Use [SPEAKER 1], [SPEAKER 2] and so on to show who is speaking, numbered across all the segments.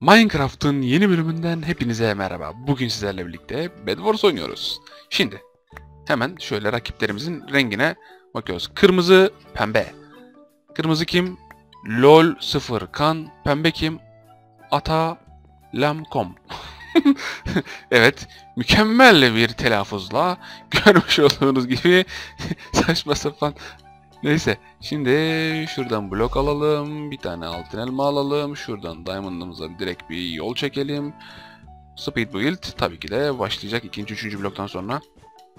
[SPEAKER 1] Minecraft'ın yeni bölümünden hepinize merhaba. Bugün sizlerle birlikte Bed Wars oynuyoruz. Şimdi hemen şöyle rakiplerimizin rengine bakıyoruz. Kırmızı, pembe. Kırmızı kim? LOL 0 kan. Pembe kim? Ata Lamcom. evet, mükemmel bir telaffuzla görmüş olduğunuz gibi saçma sapan Neyse şimdi şuradan blok alalım. Bir tane altın elma alalım. Şuradan diamond'ımıza direkt bir yol çekelim. Speed build tabii ki de başlayacak ikinci üçüncü bloktan sonra.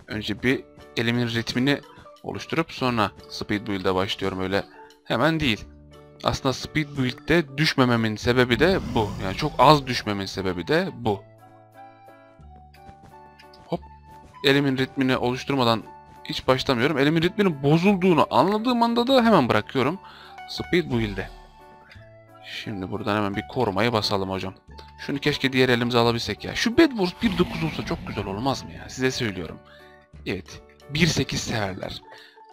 [SPEAKER 1] Önce bir elimin ritmini oluşturup sonra speed build'e başlıyorum öyle hemen değil. Aslında speed build'de düşmememin sebebi de bu. Yani çok az düşmemin sebebi de bu. Hop. Elimin ritmini oluşturmadan hiç başlamıyorum. Elimin ritminin bozulduğunu anladığım anda da hemen bırakıyorum. Speed build'e. Şimdi buradan hemen bir korumayı basalım hocam. Şunu keşke diğer elimize alabilsek ya. Şu Bed Wars 1.9 olsa çok güzel olmaz mı ya? Size söylüyorum. Evet. 1.8 severler.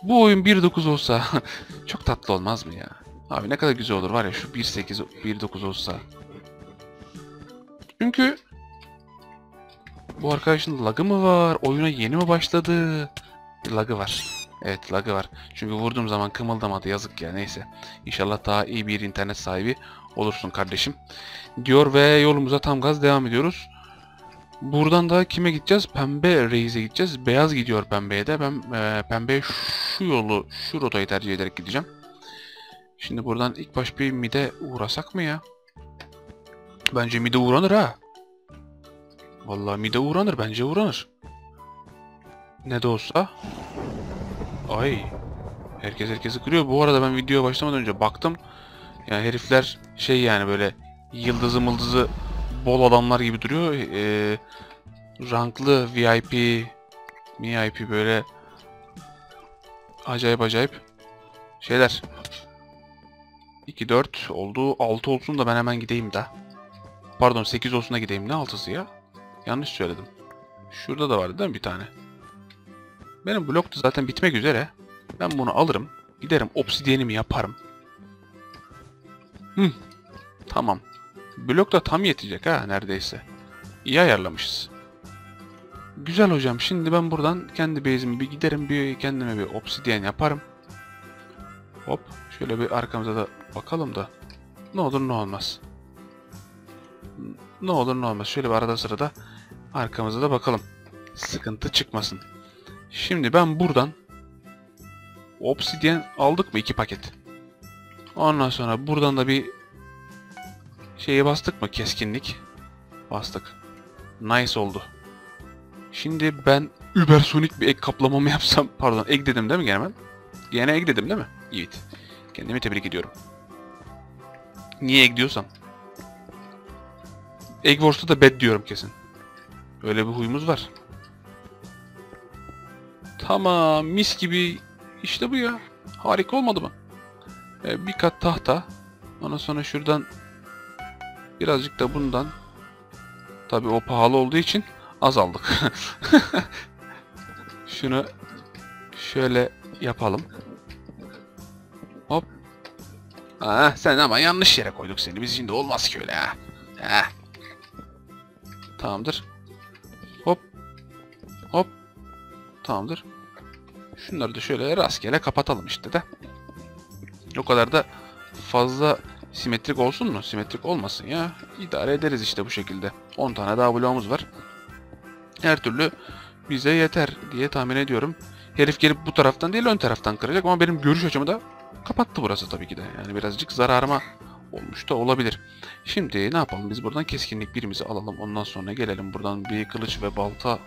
[SPEAKER 1] Bu oyun 1.9 olsa çok tatlı olmaz mı ya? Abi ne kadar güzel olur var ya şu 1.8 1.9 olsa. Çünkü bu arkadaşın lagı mı var? Oyuna yeni mi başladı? Lagı var. Evet lagı var. Çünkü vurduğum zaman kımıldamadı yazık ya neyse. İnşallah daha iyi bir internet sahibi olursun kardeşim. Diyor ve yolumuza tam gaz devam ediyoruz. Buradan da kime gideceğiz? Pembe Reis'e gideceğiz. Beyaz gidiyor pembeye de. Ben e, pembeye şu yolu, şu rotayı tercih ederek gideceğim. Şimdi buradan ilk baş bir mide uğrasak mı ya? Bence mide uğranır ha. Vallahi mide uğranır. Bence uğranır. Ne de olsa. Ay. Herkes herkesi kırıyor. Bu arada ben videoya başlamadan önce baktım. Yani herifler şey yani böyle yıldızı mıldızı bol adamlar gibi duruyor. Ee, ranklı VIP VIP böyle acayip acayip şeyler. 2 4 oldu. 6 olsun da ben hemen gideyim de. Pardon 8 olsun da gideyim. Ne 6'sı ya? Yanlış söyledim. Şurada da vardı değil mi bir tane? Benim blok da zaten bitmek üzere. Ben bunu alırım. Giderim obsidiyenimi yaparım. Hı. Tamam. Blok da tam yetecek ha neredeyse. İyi ayarlamışız. Güzel hocam. Şimdi ben buradan kendi base'imi bir giderim. Bir kendime bir obsidiyen yaparım. Hop. Şöyle bir arkamıza da bakalım da. Ne olur ne olmaz. Ne olur ne olmaz. Şöyle bir arada sırada arkamıza da bakalım. Sıkıntı çıkmasın. Şimdi ben buradan Obsidian aldık mı? iki paket. Ondan sonra buradan da bir şeye bastık mı? Keskinlik. Bastık. Nice oldu. Şimdi ben übersonik bir ek kaplamamı yapsam... Pardon ek dedim değil mi gene ben? Gene ek dedim değil mi? Evet. Kendimi tebrik ediyorum. Niye ek diyorsam. Egg Wars'ta da bed diyorum kesin. Öyle bir huyumuz var. Tamam mis gibi işte bu ya. Harika olmadı mı? Ee, bir kat tahta. Ondan sonra şuradan birazcık da bundan. Tabi o pahalı olduğu için az aldık. Şunu şöyle yapalım. Hop. Ah, sen ama yanlış yere koyduk seni. Biz şimdi olmaz ki öyle ha. Heh. Tamamdır. Hop. Hop. Tamamdır. Şunları da şöyle rastgele kapatalım işte de. O kadar da fazla simetrik olsun mu? Simetrik olmasın ya. İdare ederiz işte bu şekilde. 10 tane daha bloğumuz var. Her türlü bize yeter diye tahmin ediyorum. Herif gelip bu taraftan değil ön taraftan kıracak ama benim görüş açımı da kapattı burası tabii ki de. Yani birazcık zararıma olmuş da olabilir. Şimdi ne yapalım biz buradan keskinlik birimizi alalım. Ondan sonra gelelim buradan bir kılıç ve balta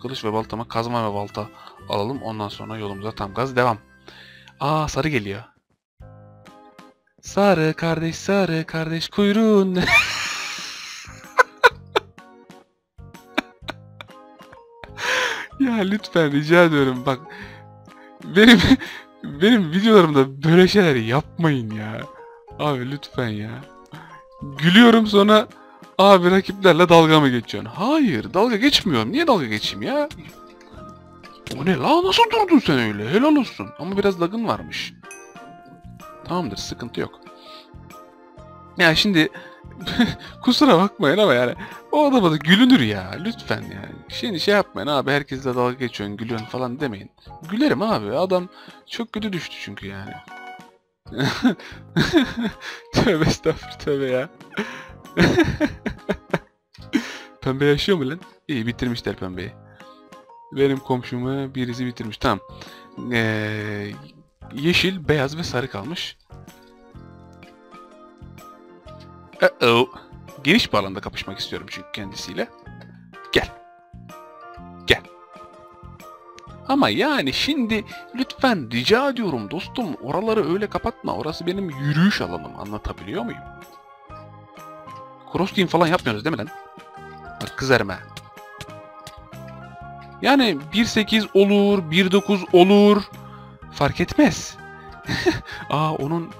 [SPEAKER 1] kılıç ve baltama kazma ve balta alalım. Ondan sonra yolumuza tam gaz devam. Aa sarı geliyor. Sarı kardeş sarı kardeş kuyruğun. ya lütfen rica ediyorum bak. Benim benim videolarımda böyle şeyler yapmayın ya. Abi lütfen ya. Gülüyorum sonra abi rakiplerle dalga mı geçiyorsun? Hayır dalga geçmiyorum. Niye dalga geçeyim ya? O ne la nasıl durdun sen öyle? Helal olsun. Ama biraz lagın varmış. Tamamdır sıkıntı yok. Ya şimdi kusura bakmayın ama yani o adama da gülünür ya lütfen yani. Şimdi şey yapmayın abi herkesle dalga geçiyorsun gülüyorsun falan demeyin. Gülerim abi adam çok kötü düştü çünkü yani. tövbe estağfurullah tövbe ya. Pembe yaşıyor mu lan? İyi bitirmişler pembeyi. Benim komşumu birisi bitirmiş. Tamam. Ee, yeşil, beyaz ve sarı kalmış. Uh-oh. Geniş bir alanda kapışmak istiyorum çünkü kendisiyle. Gel. Gel. Ama yani şimdi lütfen rica ediyorum dostum oraları öyle kapatma. Orası benim yürüyüş alanım. Anlatabiliyor muyum? Cross falan yapmıyoruz değil mi lan? Bak kızarım ha. Yani 1.8 olur, 1.9 olur. Fark etmez. Aa onun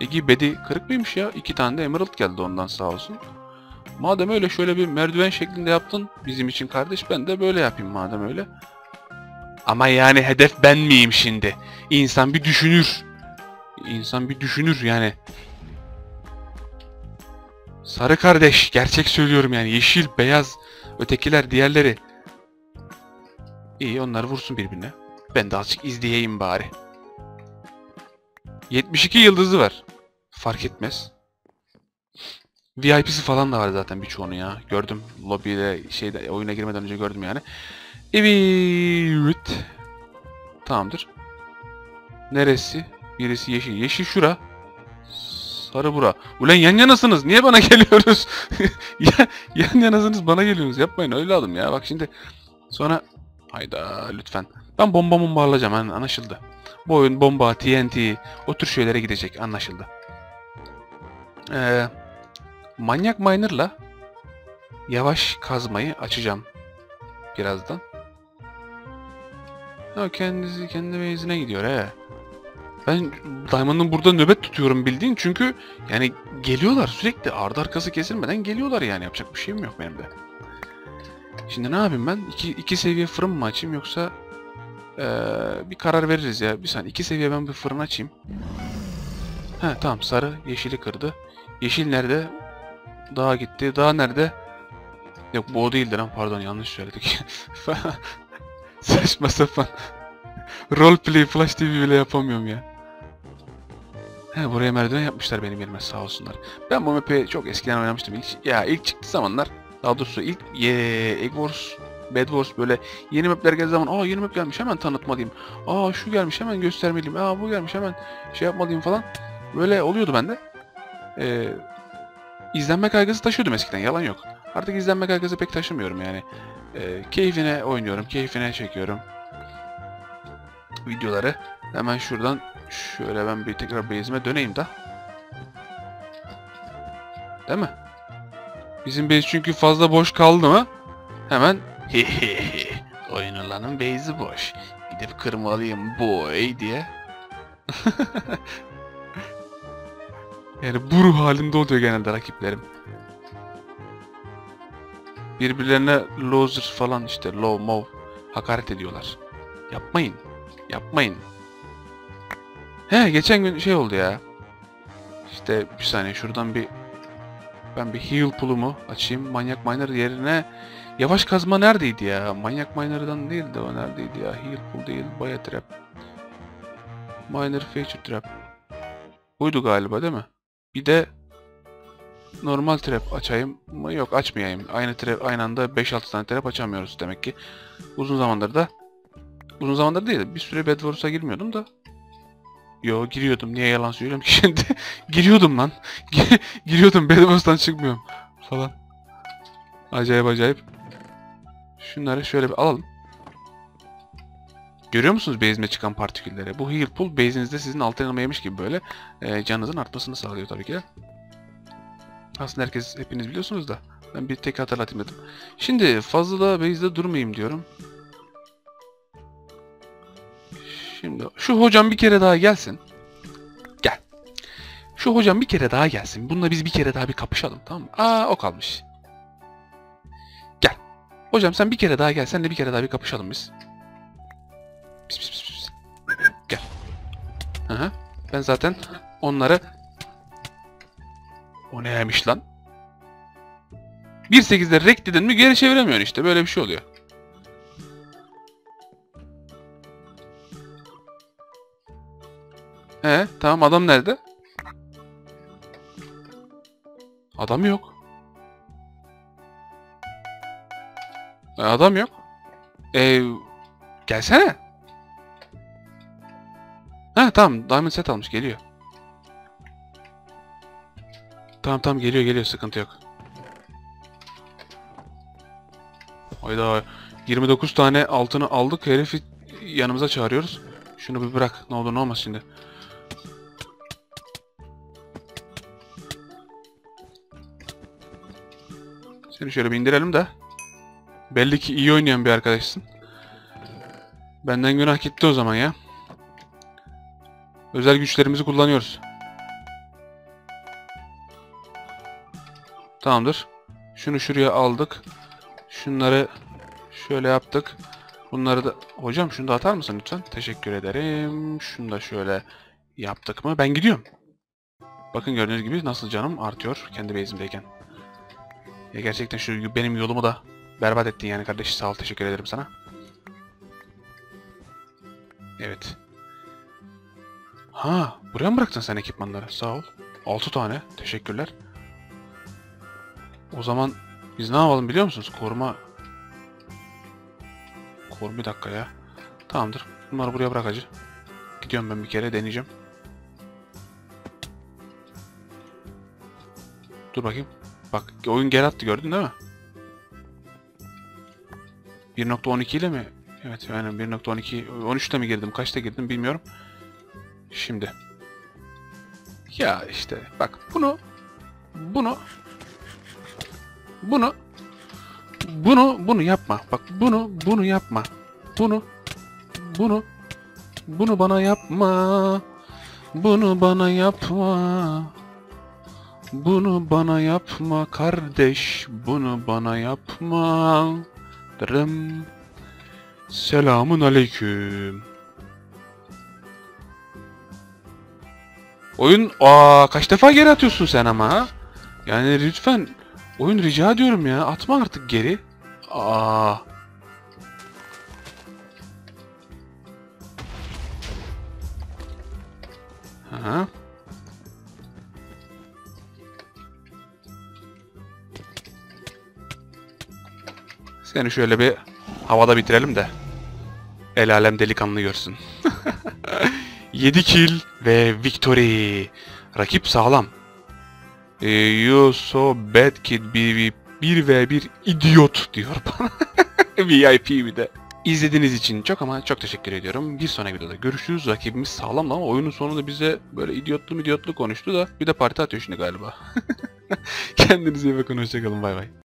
[SPEAKER 1] Egi bedi kırık mıymış ya? İki tane de emerald geldi ondan sağ olsun. Madem öyle şöyle bir merdiven şeklinde yaptın bizim için kardeş ben de böyle yapayım madem öyle. Ama yani hedef ben miyim şimdi? İnsan bir düşünür. İnsan bir düşünür yani. Sarı kardeş gerçek söylüyorum yani yeşil, beyaz, ötekiler diğerleri. İyi onlar vursun birbirine. Ben de azıcık izleyeyim bari. 72 yıldızı var. Fark etmez. VIP'si falan da var zaten birçoğunu ya. Gördüm lobide şeyde oyuna girmeden önce gördüm yani. Evet. Tamamdır. Neresi? Birisi yeşil. Yeşil şura. Sarı bura. Ulan yan yanasınız. Niye bana geliyoruz? Ya- yan yanasınız bana geliyorsunuz. Yapmayın öyle alım ya. Bak şimdi sonra hayda lütfen. Ben bomba bomba alacağım hani anlaşıldı. Bu oyun bomba, TNT o tür şeylere gidecek anlaşıldı. Ee, manyak miner'la yavaş kazmayı açacağım birazdan. O kendisi kendi base'ine gidiyor he. Ben Diamond'ın burada nöbet tutuyorum bildiğin çünkü yani geliyorlar sürekli ardı arkası kesilmeden geliyorlar yani yapacak bir şeyim yok benim de. Şimdi ne yapayım ben? İki, iki seviye fırın mı açayım yoksa ee, bir karar veririz ya. Bir saniye iki seviye ben bir fırın açayım. He tamam sarı yeşili kırdı. Yeşil nerede? Daha gitti. Daha nerede? Yok bu o değildi lan pardon yanlış söyledik. Saçma sapan. Roleplay Flash TV bile yapamıyorum ya. He buraya merdiven yapmışlar benim yerime sağ olsunlar. Ben bu map'i çok eskiden oynamıştım. İlk, ya ilk çıktığı zamanlar daha doğrusu ilk ye, Egg Wars, Bed Wars böyle yeni mapler geldiği zaman aa yeni map gelmiş hemen tanıtmalıyım. Aa şu gelmiş hemen göstermeliyim. Aa bu gelmiş hemen şey yapmalıyım falan. Böyle oluyordu bende. Ee, izlenme kaygısı taşıyordum eskiden yalan yok. Artık izlenme kaygısı pek taşımıyorum yani. Ee, keyfine oynuyorum, keyfine çekiyorum videoları. Hemen şuradan şöyle ben bir tekrar base'ime döneyim de. Değil mi? Bizim base çünkü fazla boş kaldı mı? Hemen oyun alanın base'i boş. Gidip kırmalıyım boy diye. yani bu ruh halinde oluyor genelde rakiplerim. Birbirlerine loser falan işte low mov hakaret ediyorlar. Yapmayın. Yapmayın. He geçen gün şey oldu ya. İşte bir saniye şuradan bir ben bir heal pool'umu açayım. Manyak miner yerine yavaş kazma neredeydi ya? Manyak miner'dan değildi o neredeydi ya? Heal pool değil, baya trap. Miner feature trap. Buydu galiba değil mi? Bir de normal trap açayım mı? Yok açmayayım. Aynı trap aynı anda 5-6 tane trap açamıyoruz demek ki. Uzun zamandır da Uzun zamandır değil. Bir süre Bed Wars'a girmiyordum da. Yo giriyordum. Niye yalan söylüyorum ki şimdi? giriyordum lan. giriyordum. Bed Wars'tan çıkmıyorum. Falan. Acayip acayip. Şunları şöyle bir alalım. Görüyor musunuz base'ime çıkan partikülleri? Bu heal pool base'inizde sizin alt elma yemiş gibi böyle e, canınızın artmasını sağlıyor tabii ki. Aslında herkes hepiniz biliyorsunuz da ben bir tek hatırlatayım dedim. Şimdi fazla da base'de durmayayım diyorum. Şimdi şu hocam bir kere daha gelsin. Gel. Şu hocam bir kere daha gelsin. Bununla biz bir kere daha bir kapışalım tamam mı? Aa o kalmış. Gel. Hocam sen bir kere daha gel. Sen de bir kere daha bir kapışalım biz. Pis, pis, pis, pis. Gel. Hı. Ben zaten onları... O neymiş lan? 1.8'de rek dedin mi geri çeviremiyorsun işte. Böyle bir şey oluyor. He tamam adam nerede? Adam yok. E, adam yok. E, gelsene. Ha tamam Diamond set almış geliyor. Tamam tamam geliyor geliyor sıkıntı yok. Hayda 29 tane altını aldık herifi yanımıza çağırıyoruz. Şunu bir bırak ne olur ne olmaz şimdi. Seni şöyle bir indirelim de. Belli ki iyi oynayan bir arkadaşsın. Benden günah gitti o zaman ya. Özel güçlerimizi kullanıyoruz. Tamamdır. Şunu şuraya aldık. Şunları şöyle yaptık. Bunları da... Hocam şunu da atar mısın lütfen? Teşekkür ederim. Şunu da şöyle yaptık mı? Ben gidiyorum. Bakın gördüğünüz gibi nasıl canım artıyor kendi base'imdeyken. Ya gerçekten şu benim yolumu da berbat ettin yani kardeş. Sağ ol teşekkür ederim sana. Evet. Ha, buraya mı bıraktın sen ekipmanları? Sağ ol. 6 tane. Teşekkürler. O zaman biz ne yapalım biliyor musunuz? Koruma... Koruma bir dakika ya. Tamamdır. Bunları buraya bırak hacı. Gidiyorum ben bir kere deneyeceğim. Dur bakayım. Bak oyun geri attı gördün değil mi? 1.12 ile mi? Evet aynen 1.12 13'te mi girdim kaçta girdim bilmiyorum. Şimdi. Ya işte bak bunu bunu bunu bunu bunu yapma. Bak bunu bunu yapma. Bunu bunu bunu bana yapma. Bunu bana yapma. Bunu bana yapma kardeş. Bunu bana yapma. Dırım. Selamun aleyküm. Oyun aa kaç defa geri atıyorsun sen ama ha? Yani lütfen oyun rica ediyorum ya atma artık geri. Aa. Ha. Seni şöyle bir havada bitirelim de el alem delikanlı görsün. 7 kill ve victory. Rakip sağlam. Ee, you so bad kid 1 ve 1 idiot diyor bana. VIP bir de. İzlediğiniz için çok ama çok teşekkür ediyorum. Bir sonraki videoda görüşürüz. Rakibimiz sağlam ama oyunun sonunda bize böyle idiotlu idiotlu konuştu da bir de parti atıyor şimdi galiba. Kendinize iyi bakın. Hoşçakalın. Bay bay.